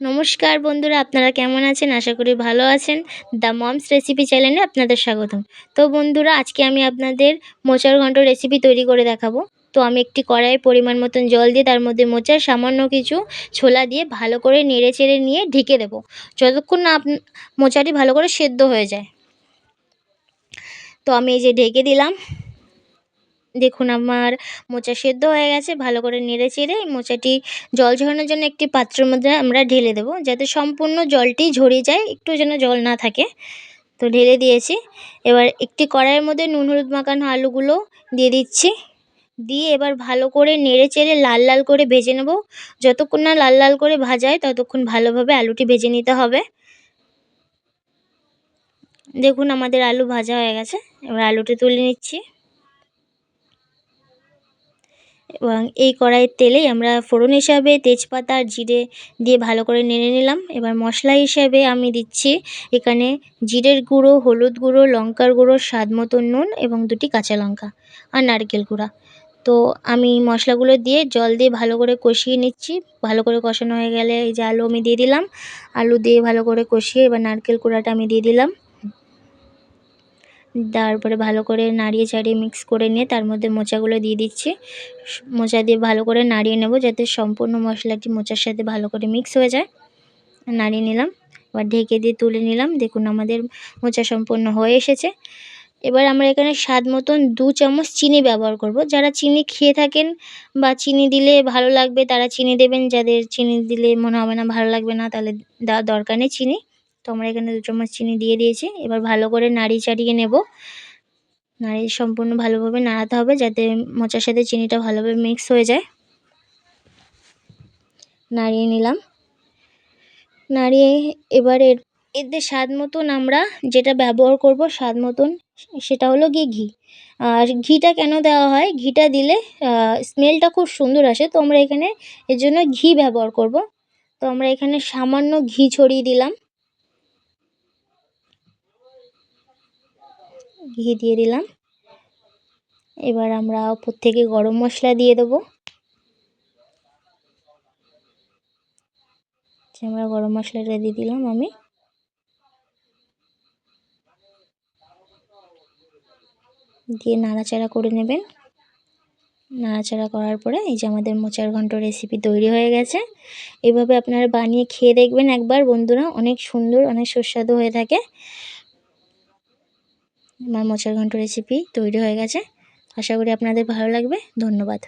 নমস্কার বন্ধুরা, আপনারা কেমন আছেন? আশা করি ভালো আছেন। দ্য মমস রেসিপি চ্যানেলে আপনাদের স্বাগতম। তো বন্ধুরা, আজকে আমি আপনাদের মোচার ঘন্ট রেসিপি তৈরি করে দেখাবো। তো আমি একটি কড়াইয়ে পরিমাণ মতন জল দিয়ে তার মধ্যে মোচার সামান্য কিছু ছোলা দিয়ে ভালো করে নেড়ে চেড়ে নিয়ে ঢেকে দেবো। যতক্ষণ না আপ মোচাটি ভালো করে সেদ্ধ হয়ে যায়। তো আমি এই যে ঢেকে দিলাম। দেখুন আমার মোচা সেদ্ধ হয়ে গেছে, ভালো করে নেড়ে চেড়ে মোচাটি জল ঝরানোর জন্য একটি পাত্রের মধ্যে আমরা ঢেলে দেবো, যাতে সম্পূর্ণ জলটি ঝরিয়ে যায়, একটু যেন জল না থাকে। তো ঢেলে দিয়েছি। এবার একটি কড়াইয়ের মধ্যে নুন হলুদ মাখানো আলুগুলো দিয়ে দিচ্ছি। দিয়ে এবার ভালো করে নেড়ে চেড়ে লাল লাল করে ভেজে নেব। যতক্ষণ না লাল লাল করে ভাজায় ততক্ষণ ভালোভাবে আলুটি ভেজে নিতে হবে। দেখুন আমাদের আলু ভাজা হয়ে গেছে। এবার আলুটি তুলে নিচ্ছি। এবং এই কড়াইয়ের তেলেই আমরা ফোড়ন হিসাবে তেজপাতা আর জিরে দিয়ে ভালো করে নেড়ে নিলাম। এবার মশলা হিসাবে আমি দিচ্ছি এখানে জিরের গুঁড়ো, হলুদ গুঁড়ো, লঙ্কার গুঁড়ো, স্বাদ মতো নুন এবং দুটি কাঁচা লঙ্কা আর নারকেল গুঁড়া। তো আমি মশলাগুলো দিয়ে জল দিয়ে ভালো করে কষিয়ে নিচ্ছি। ভালো করে কষানো হয়ে গেলে এই যে আলু আমি দিয়ে দিলাম। আলু দিয়ে ভালো করে কষিয়ে এবার নারকেল কুড়াটা আমি দিয়ে দিলাম। তারপরে ভালো করে নাড়িয়ে চাড়িয়ে মিক্স করে নিয়ে তার মধ্যে মোচাগুলো দিয়ে দিচ্ছি। মোচা দিয়ে ভালো করে নাড়িয়ে নেব যাতে সম্পূর্ণ মশলাটি মোচার সাথে ভালো করে মিক্স হয়ে যায়। নাড়িয়ে নিলাম, এবার ঢেকে দিয়ে তুলে নিলাম। দেখুন আমাদের মোচা সম্পূর্ণ হয়ে এসেছে। এবার আমরা এখানে স্বাদ মতন দু চামচ চিনি ব্যবহার করব। যারা চিনি খেয়ে থাকেন বা চিনি দিলে ভালো লাগবে, তারা চিনি দেবেন। যাদের চিনি দিলে মনে হবে না ভালো লাগবে না, তাহলে দরকার নেই চিনি। তো আমরা এখানে দু চামচ চিনি দিয়ে দিয়েছি। এবার ভালো করে নাড়িয়ে চাড়িয়ে নেব। নাড়িয়ে সম্পূর্ণ ভালোভাবে নাড়াতে হবে যাতে মোচার সাথে চিনিটা ভালোভাবে মিক্স হয়ে যায়। নাড়িয়ে নিলাম। নাড়িয়ে এবার এর এতে স্বাদ মতন আমরা যেটা ব্যবহার করব স্বাদ মতন সেটা হলো গিয়ে ঘি। আর ঘিটা কেন দেওয়া হয়? ঘিটা দিলে স্মেলটা খুব সুন্দর আসে। তো আমরা এখানে এর জন্য ঘি ব্যবহার করব। তো আমরা এখানে সামান্য ঘি ছড়িয়ে দিলাম। ঘি দিয়ে দিলাম। এবার আমরা ওপর থেকে গরম মশলা দিয়ে দেবো। আমরা গরম মশলাটা দিয়ে দিলাম আমি। দিয়ে নাড়াচাড়া করে নেবেন। নাড়াচাড়া করার পরে এই যে আমাদের মোচার ঘন্ট রেসিপি তৈরি হয়ে গেছে। এভাবে আপনারা বানিয়ে খেয়ে দেখবেন একবার বন্ধুরা। অনেক সুন্দর, অনেক সুস্বাদু হয়ে থাকে। আমার মোচার ঘন্ট রেসিপি তৈরি হয়ে গেছে। আশা করি আপনাদের ভালো লাগবে। ধন্যবাদ।